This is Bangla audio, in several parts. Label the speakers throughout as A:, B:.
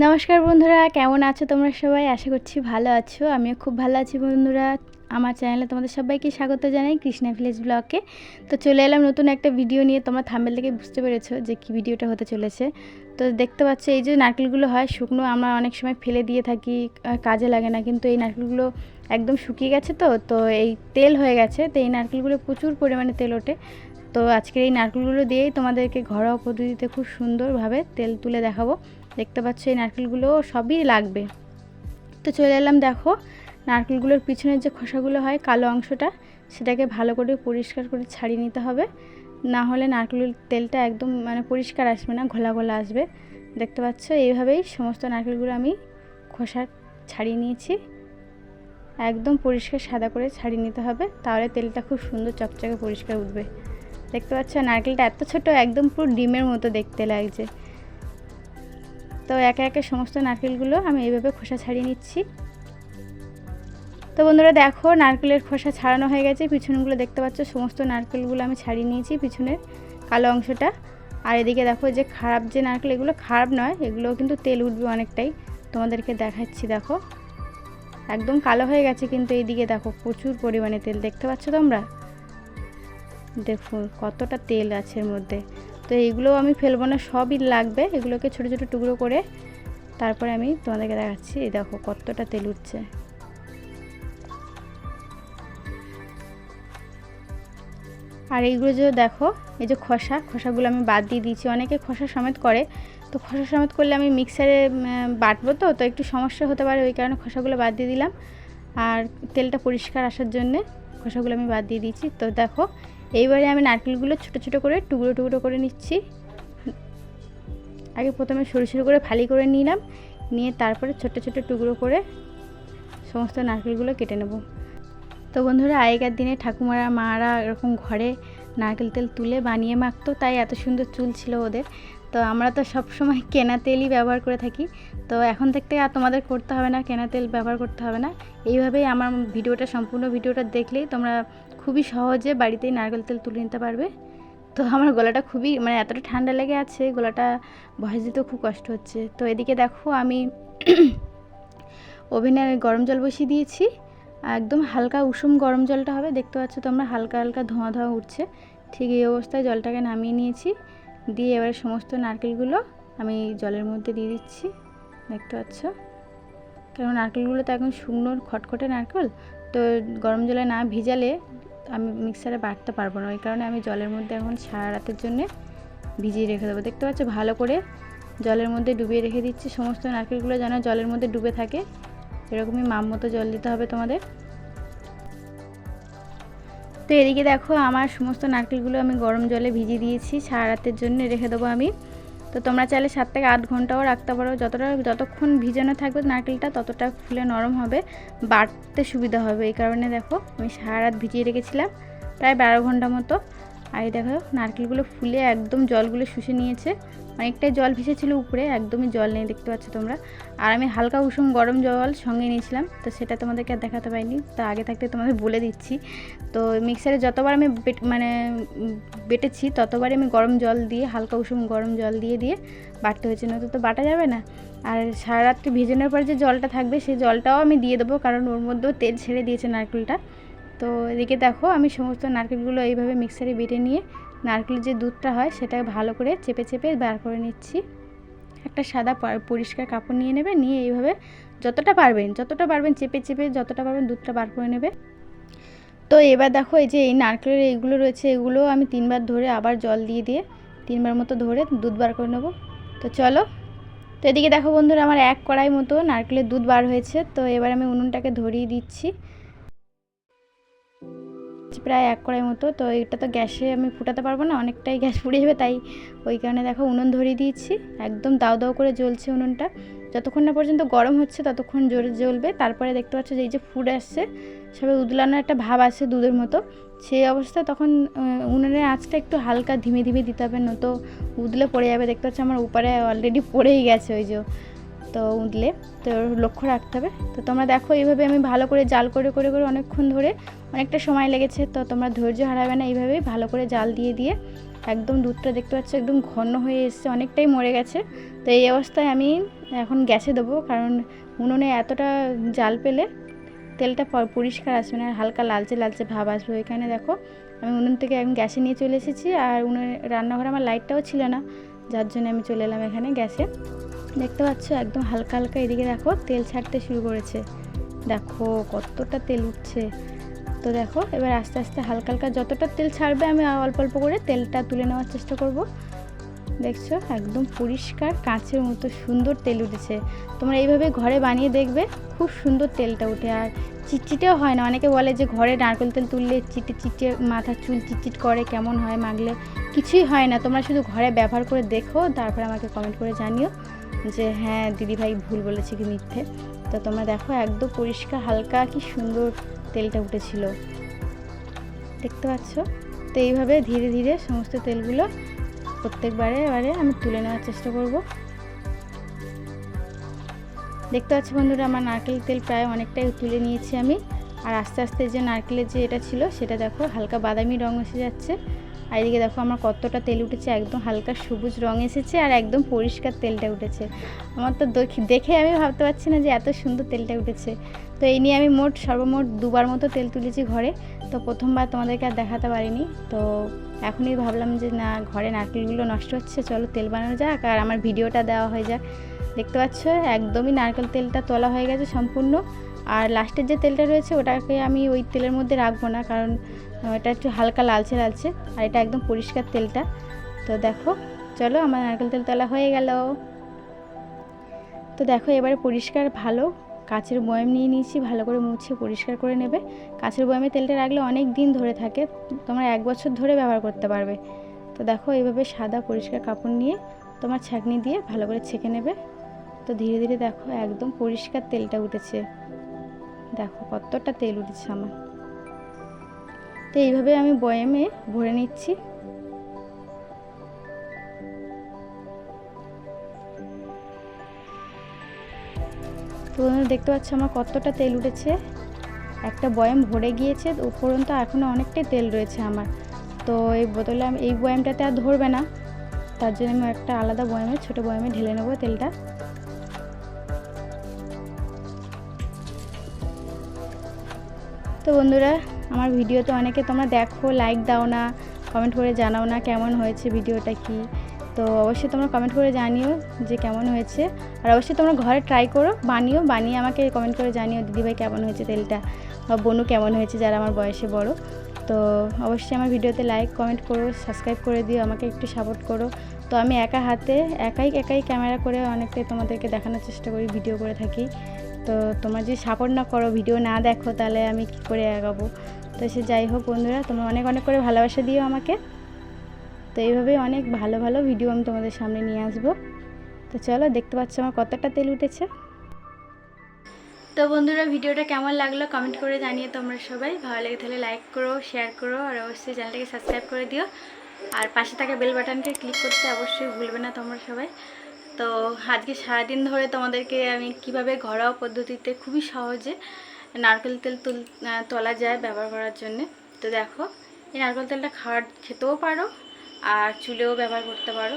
A: নমস্কার বন্ধুরা, কেমন আছো তোমরা সবাই? আশা করছি ভালো আছো। আমিও খুব ভালো আছি বন্ধুরা। আমার চ্যানেলে তোমাদের সবাইকে স্বাগত জানাই কৃষ্ণা ভিলেজ ব্লগে। তো চলে এলাম নতুন একটা ভিডিও নিয়ে। তোমরা থাম্বেল থেকে বুঝতে পেরেছ যে কি ভিডিওটা হতে চলেছে। তো দেখতে পাচ্ছ, এই যে নারকেলগুলো হয়, শুকনো আমরা অনেক সময় ফেলে দিয়ে থাকি কাজে লাগে না। কিন্তু এই নারকেলগুলো একদম শুকিয়ে গেছে তো তো এই তেল হয়ে গেছে। তো এই নারকেলগুলো প্রচুর পরিমাণে তেল ওঠে। তো আজকের এই নারকেলগুলো দিয়েই তোমাদেরকে ঘরোয়া পদ্ধতিতে খুব সুন্দরভাবে তেল তুলে দেখাবো। দেখতে পাচ্ছ এই নারকেলগুলো সবই লাগবে। তো চলে এলাম দেখো, নারকেলগুলোর পিছনের যে খোসাগুলো হয় কালো অংশটা, সেটাকে ভালো করে পরিষ্কার করে ছাড়িয়ে নিতে হবে। না হলে নারকেলের তেলটা একদম মানে পরিষ্কার আসবে না, ঘোলা ঘোলা আসবে। দেখতে পাচ্ছ এইভাবেই সমস্ত নারকেলগুলো আমি খোসা ছাড়িয়ে নিয়েছি। একদম পরিষ্কার সাদা করে ছাড়িয়ে নিতে হবে, তাহলে তেলটা খুব সুন্দর চকচকে পরিষ্কার উঠবে। দেখতে পাচ্ছ, নারকেলটা এত ছোট, একদম পুরো ডিমের মতো দেখতে লাগছে। তো একে একে সমস্ত নারকেলগুলো আমি এইভাবে খোসা ছাড়িয়ে নিচ্ছি। তো বন্ধুরা দেখো, নারকেলের খোসা ছাড়ানো হয়ে গেছে। পিছনগুলো দেখতে পাচ্ছ, সমস্ত নারকেলগুলো আমি ছাড়িয়ে নিয়েছি পিছনের কালো অংশটা। আর এদিকে দেখো যে খারাপ যে নারকেল, এগুলো খারাপ নয় এগুলো কিন্তু তেল উঠবে অনেকটাই। তোমাদেরকে দেখাচ্ছি, দেখো। একদম কালো হয়ে গেছে কিন্তু এইদিকে দেখো, প্রচুর পরিমাণে তেল, দেখতে পাচ্ছ তোমরা? দেখুন, কতটা তেল আছে এর মধ্যে। তো এইগুলো আমি ফেলব না, সবই লাগবে। এগুলোকে ছোটো ছোটো টুকরো করে তারপরে আমি তোমাদেরকে দেখাচ্ছি, এই দেখো কতটা তেল উঠছে। আর এইগুলো যে দেখো, এই যে খোসা, খোসাগুলো আমি বাদ দিয়ে দিয়েছি। অনেকে খোসা সমেত করে। তো খসা সমেত করলে আমি মিক্সারে বাটবো তো তো একটু সমস্যা হতে পারে, ওই কারণে খোসাগুলো বাদ দিয়ে দিলাম। আর তেলটা পরিষ্কার আসার জন্যে খোসাগুলো আমি বাদ দিয়ে দিয়েছি। তো দেখো এইবারে আমি নারকেলগুলো ছোটো ছোটো করে, টুকরো টুকরো করে নিচ্ছি। আগে প্রথমে সরু সরু করে ফালি করে নিলাম, নিয়ে তারপরে ছোটো ছোটো টুকরো করে সমস্ত নারকেলগুলো কেটে নেব। তো বন্ধুরা, আগেকার দিনে ঠাকুমারা, মারা এরকম ঘরে নারকেল তেল তুলে বানিয়ে মাখতো, তাই এত সুন্দর চুল ছিল ওদের। তো আমরা তো সব সময় কেনা তেলই ব্যবহার করে থাকি। তো এখন থেকে আর তোমাদের করতে হবে না, কেনা তেল ব্যবহার করতে হবে না। এইভাবেই আমার ভিডিওটা, সম্পূর্ণ ভিডিওটা দেখলেই তোমরা খুবই সহজে বাড়িতেই নারকেল তেল তুলে নিতে পারবে। তো আমার গলাটা খুবই মানে এতটা ঠান্ডা লেগে আছে, গলাটা ভয়েস দিতেও খুব কষ্ট হচ্ছে। তো এদিকে দেখো আমি ওভেনে গরম জল বসিয়ে দিয়েছি। একদম হালকা উষুম গরম জলটা হবে, দেখতে পাচ্ছ তোমরা হালকা হালকা ধোঁয়া ধোঁয়া উঠছে। ঠিক এই অবস্থায় জলটাকে নামিয়ে নিয়েছি। দিয়ে এবারে সমস্ত নারকেলগুলো আমি জলের মধ্যে দিয়ে দিচ্ছি, দেখতে পাচ্ছ? কারণ নারকেলগুলো তো এখন শুকনো, খটখটে নারকেল। তো গরম জলে না ভিজালে আমি মিক্সারে বাটতে পারব না। ওই কারণে আমি জলের মধ্যে এখন সারা রাতের জন্যে ভিজিয়ে রেখে দেবো। দেখতে পাচ্ছ ভালো করে জলের মধ্যে ডুবিয়ে রেখে দিচ্ছি। সমস্ত নারকেলগুলো যেন জলের মধ্যে ডুবে থাকে। এরকমই মাম মতো জল দিতে হবে তোমাদের। তো এদিকে দেখো আমার সমস্ত নারকেলগুলো আমি গরম জলে ভিজিয়ে দিয়েছি। সারা রাতের জন্য রেখে দেবো আমি। তো তোমরা চাইলে সাত থেকে আট ঘন্টাও রাখতে পারো। যতটা, যতক্ষণ ভিজানো থাকবে নারকেলটা, ততটা ফুলে নরম হবে, বাড়তে সুবিধা হবে। এই কারণে দেখো, আমি সারা রাত ভিজিয়ে রেখেছিলাম, প্রায় বারো ঘণ্টা মতো। আর দেখো, নারকেলগুলো ফুলে একদম জলগুলো শুষে নিয়েছে। অনেকটাই জল ভেসেছিল উপরে, একদমই জল নেই, দেখতে পাচ্ছ তোমরা। আর আমি হালকা উষুম গরম জল সঙ্গে নিয়েছিলাম, তো সেটা তোমাদেরকে আর দেখাতে পারিনি, তা আগে থাকতে তোমাদের বলে দিচ্ছি। তো মিক্সারে যতবার আমি মানে বেটেছি, ততবারই আমি গরম জল দিয়ে, হালকা উষুম গরম জল দিয়ে দিয়ে বাটতে হয়েছে, নয়তো তো বাটা যাবে না। আর সারা রাত্রি ভেজানোর পর যে জলটা থাকবে, সেই জলটাও আমি দিয়ে দেবো, কারণ ওর মধ্যেও তেল ছেড়ে দিয়েছে নারকেলটা। তো এদিকে দেখো, আমি সমস্ত নারকেলগুলো এইভাবে মিক্সারে বেটে নিয়ে নারকেলের যে দুধটা হয়, সেটা ভালো করে চেপে চেপে বার করে নিচ্ছি। একটা সাদা পরিষ্কার কাপড় নিয়ে নেবে, নিয়ে এইভাবে যতটা পারবেন যতটা পারবেন চেপে চেপে যতটা পারবেন দুধটা বার করে নেবে। তো এবার দেখো এই যে এই নারকেলের এইগুলো রয়েছে, এগুলো আমি তিনবার ধরে আবার জল দিয়ে দিয়ে তিনবার মতো ধরে দুধ বার করে নেব। তো চলো, তো এদিকে দেখো বন্ধুরা, আমার এক কড়াই মতো নারকেলের দুধ বার হয়েছে। তো এবার আমি উনুনটাকে ধরিয়ে দিচ্ছি। প্রায় এক কড়াই মতো। তো এটা তো গ্যাসে আমি ফুটাতে পারব না, অনেকটাই গ্যাস পুড়ে যাবে, তাই ওই কারণে দেখো উনুন ধরিয়ে দিয়েছি। একদম দাও দাও করে জ্বলছে উনুনটা। যতক্ষণ না পর্যন্ত গরম হচ্ছে ততক্ষণ জোরে জ্বলবে। তারপরে দেখতে পাচ্ছ যে এই যে ফুড আসছে, সবে উদলানোর একটা ভাব আসছে দুধের মতো। সেই অবস্থায় তখন উনুনের আঁচটা একটু হালকা ধীমে ধীমে দিতে হবে, নয়তো উদলে পড়ে যাবে। দেখতে পাচ্ছ আমার উপরে অলরেডি পড়েই গেছে ওই যে তো উঠলে তো লক্ষ্য রাখতে হবে। তো তোমরা দেখো এইভাবে আমি ভালো করে জাল করে করে করে অনেকক্ষণ ধরে অনেকটা সময় লেগেছে। তো তোমরা ধৈর্য হারাবে না এইভাবেই ভালো করে জাল দিয়ে দিয়ে একদম দুধটা দেখতে পাচ্ছ একদম ঘন হয়ে এসছে, অনেকটাই মরে গেছে। তো এই অবস্থায় আমি এখন গ্যাসে দেবো কারণ উনুনে এতটা জাল পেলে তেলটা পরিষ্কার আসবে না, হালকা লালচে লালচে ভাব আসবে। ওইখানে দেখো আমি উনুন থেকে এখন গ্যাসে নিয়ে চলে এসেছি আর উনুনে রান্নাঘরে আমার লাইটটাও ছিল না, যার জন্য আমি চলে এলাম এখানে গ্যাসে। দেখতে পাচ্ছ? একদম হালকা হালকা এদিকে দেখো, তেল ছাড়তে শুরু করেছে। দেখো, কতটা তেল উঠছে। তো দেখো, এবার আস্তে আস্তে হালকা হালকা যতটা তেল ছাড়বে, আমি অল্প অল্প করে তেলটা তুলে নেওয়ার চেষ্টা করব। দেখছ? একদম পরিষ্কার কাঁচের মতো সুন্দর তেল উঠেছে। তোমরা এইভাবে ঘরে বানিয়ে দেখবে, খুব সুন্দর তেলটা উঠে আর চিটচিটেও হয় না। অনেকে বলে যে ঘরে নারকেল তেল তুললে চিটে চিটে মাথার চুল চিটচিট করে, কেমন হয় মাগলে? কিছুই হয় না। তোমরা শুধু ঘরে ব্যবহার করে দেখো, তারপর আমাকে কমেন্ট করে জানিও। যে হ্যাঁ দিদিভাই ভুল বলেছে কি মিথ্যে। তো তোমরা দেখো, একদম পরিষ্কার, হালকা কি সুন্দর তেলটা উঠেছিল। দেখতে পাচ্ছ? তো এইভাবে ধীরে ধীরে সমস্ত তেলগুলো প্রত্যেকবারে এবারে আমি তুলে নেওয়ার চেষ্টা করব। দেখতে পাচ্ছ বন্ধুরা, আমার নারকেল তেল প্রায় অনেকটাই তুলে নিয়েছি আমি। আর আস্তে আস্তে যে নারকেলের যে এটা ছিল, সেটা দেখো, হালকা বাদামি রং এসে যাচ্ছে। আর এদিকে দেখো আমার কতটা তেল উঠেছে, একদম হালকা সবুজ রং এসেছে আর একদম পরিষ্কার তেলটা উঠেছে। আমার তো দেখ- আমি ভাবতে পারছি না যে এত সুন্দর তেলটা উঠেছে। তো এই নিয়ে আমি মোট, সর্বমোট দুবার মতো তেল তুলেছি ঘরে। তো প্রথমবার তোমাদেরকে আর দেখাতে পারিনি। তো এখনই ভাবলাম যে না, ঘরে নারকেলগুলো নষ্ট হচ্ছে, চলো তেল বানানো যাক আর আমার ভিডিওটা দেওয়া হয়ে যাক। দেখতে পাচ্ছ, একদমই নারকেল তেলটা তোলা হয়ে গেছে সম্পূর্ণ। আর লাস্টের যে তেলটা রয়েছে, ওটাকে আমি ওই তেলের মধ্যে রাখব না, কারণ এটা একটু হালকা লালচে লালচে, আর এটা একদম পরিষ্কার তেলটা। তো দেখো, চলো আমার নারকেল তেল তোলা হয়ে গেল। তো দেখো, এবারে পরিষ্কার, ভালো, কাচের বয়াম নিয়ে নিয়েছি, ভালো করে মুছে পরিষ্কার করে নেবে। কাচের বয়ামে তেলটা রাখলে অনেক দিন ধরে থাকে, তোমরা এক বছর ধরে ব্যবহার করতে পারবে। তো দেখো এইভাবে সাদা পরিষ্কার কাপড় নিয়ে তোমার ছাঁকনি দিয়ে ভালো করে ছেঁকে নেবে। তো ধীরে ধীরে দেখো, একদম পরিষ্কার তেলটা উঠেছে। দেখো, কতটা তেল উঠেছে আমার। তো এইভাবে আমি বয়ামে ভরে নিচ্ছি। তো দেখতে পাচ্ছ আমার কতটা তেল উঠেছে। একটা বয়াম ভরে গিয়েছে উপরন্ত এখনও অনেকটাই তেল রয়েছে আমার। তো এই বোতলে আমি, এই বয়ামটাতে আর ধরবে না। তার জন্য আমি একটা আলাদা বয়ামে, ছোটো বয়ামে ঢেলে নেব তেলটা। বন্ধুরা, আমার ভিডিওতে অনেকে তোমরা দেখো লাইক দাও না কমেন্ট করে জানাও না কেমন হয়েছে ভিডিওটা কি। তো অবশ্যই তোমরা কমেন্ট করে জানিও যে কেমন হয়েছে। আর অবশ্যই তোমরা ঘরে ট্রাই করো, বানিও, বানিয়ে আমাকে কমেন্ট করে জানিও, দিদিভাই কেমন হয়েছে তেলটা? বা বনু কেমন হয়েছে? যারা আমার বয়সে বড়। তো অবশ্যই আমার ভিডিওতে লাইক কমেন্ট করো সাবস্ক্রাইব করে দিও, আমাকে একটু সাপোর্ট করো। তো আমি একা হাতে, একাই একাই ক্যামেরা করে অনেকটাই তোমাদেরকে দেখানোর চেষ্টা করি ভিডিও করে থাকি। তো তোমরা যদি সাপোর্ট না করো, ভিডিও না দেখো, তাহলে আমি কী করে আগাবো তো সে যাই হোক বন্ধুরা, তোমরা অনেক অনেক করে ভালোবাসা দিও আমাকে। তো এইভাবেই অনেক ভালো ভালো ভিডিও আমি তোমাদের সামনে নিয়ে আসব। তো চলো, দেখতে পাচ্ছ আমার কতটা তেল উঠেছে। তো বন্ধুরা, ভিডিওটা কেমন লাগল কমেন্ট করে জানিয়ে তোমরা সবাই। ভালো লাগে তাহলে লাইক করো, শেয়ার করো, আর অবশ্যই চ্যানেলটাকে সাবস্ক্রাইব করে দিও। আর পাশে থাকা বেল বাটনকে ক্লিক করতে অবশ্যই ভুলবে না তোমরা সবাই। তো আজকে সারাদিন ধরে তোমাদেরকে আমি কীভাবে ঘরোয়া পদ্ধতিতে খুবই সহজে নারকেল তেল তুল তোলা যায় ব্যবহার করার জন্যে। তো দেখো, এই নারকেল তেলটা খাওয়ার, খেতেও পারো আর চুলেও ব্যবহার করতে পারো।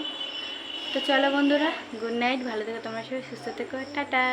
A: তো চলো বন্ধুরা গুড নাইট ভালো থেকো তোমার সবাই সুস্থ থেকো, টাটা।